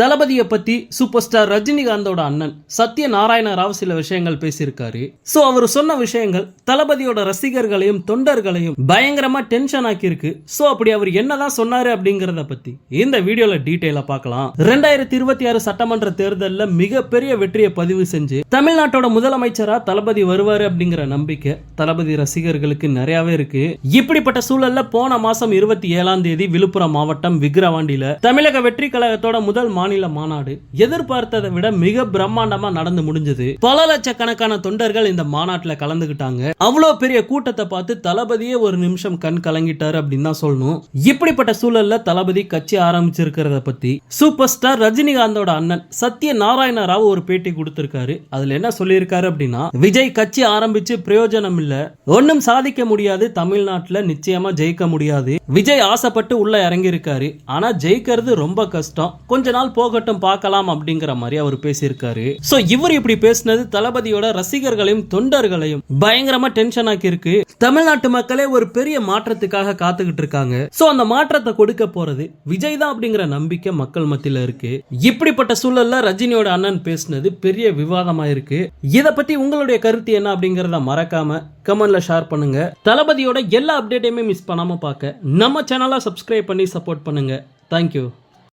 தளபதியை பத்தி super star ரஜினிகாந்தோட அண்ணன் சத்ய நாராயண ராவ் சில விஷயங்கள் பேசியிருக்காரு. சோ அவர் சொன்ன விஷயங்கள் தளபதியோட ரசிகர்களையும் தொண்டர்களையும் பயங்கரமா டென்ஷன் ஆக்கியிருக்கு. சோ அப்படி அவர் என்னதான் சொன்னாரு அப்படிங்கறத பத்தி இந்த வீடியோல டீடைலா பார்க்கலாம். ரெண்டாயிரத்தி இருபத்தி ஆறு சட்டமன்ற தேர்தலில் மிகப்பெரிய வெற்றியை பதிவு செஞ்சு தமிழ்நாட்டோட முதலமைச்சரா தளபதி வருவாரு அப்படிங்கிற நம்பிக்கை தளபதி ரசிகர்களுக்கு நிறையவே இருக்கு. இப்படிப்பட்ட சூழல்ல போன மாசம் இருபத்தி ஏழாம் தேதி விழுப்புரம் மாவட்டம் விக்கிரவாண்டியில தமிழக வெற்றி கழகத்தோட முதல் மாநில மாநாடு. எதிர்பார்த்ததை விட மிக பிரம்மாண்டமா நடந்து முடிஞ்சது. பல லட்சக்கணக்கான தொண்டர்கள் இந்த மாநாட்டில் கலந்துகிட்டாங்க. அவ்வளோ பெரிய கூட்டத்தை பார்த்து தளபதியே ஒரு நிமிஷம் கண் கலங்கிட்டாரு அப்படின்னு தான் சொல்லணும். இப்படிப்பட்ட சூழல்ல தளபதி கட்சி ஆரம்பிச்சிருக்கிறத பத்தி சூப்பர் ஸ்டார் ரஜினிகாந்தோட அண்ணன் சத்ய நாராயண ராவ் ஒரு பேட்டி கொடுத்திருக்காரு. அதுல என்ன சொல்லியிருக்காரு அப்படின்னா விஜய் கட்சி ஆரம்பிச்சு பிரயோஜனம் இல்ல. ஒன்னும் சாதிக்க முடியாது. தமிழ்நாட்டுல நிச்சயமா ஜெயிக்க முடியாது. விஜய் ஆசைப்பட்டு உள்ள இறங்கி இருக்காரு ஆனா ஜெயிக்கிறது ரொம்ப கஷ்டம். கொஞ்ச நாள் போகட்டும் பார்க்கலாம் அப்படிங்கிற மாதிரி அவர் பேசியிருக்காரு. சோ இவர் இப்படி பேசினது தளபதியோட ரசிகர்களையும் தொண்டர்களையும் பயங்கரமா டென்ஷன் ஆக்கி இருக்கு தமிழ்நாட்டு மக்களே ஒரு பெரிய மாற்றத்துக்காக காத்துக்கிட்டு இருக்காங்க. சோ அந்த மாற்றத்தை கொடுக்க போறது விஜய் தான் அப்படிங்கிற நம்பிக்கை மக்கள் மத்தியில இருக்கு. இப்படிப்பட்ட சூழல்ல ரஜினியோட அண்ணன் பேசினது பெரிய விவாதமா இருக்கு. இத பத்தி உங்களுடைய கருத்து என்ன அப்படிங்கறத மறக்காம கமெண்ட்ல ஷேர் பண்ணுங்க. தளபதியோட எல்லா அப்டேட்டையுமே மிஸ் பண்ணாம பார்க்க. நம்ம சேனலை சப்ஸ்கிரைப் பண்ணி சப்போர்ட் பண்ணுங்க. தேங்க்யூ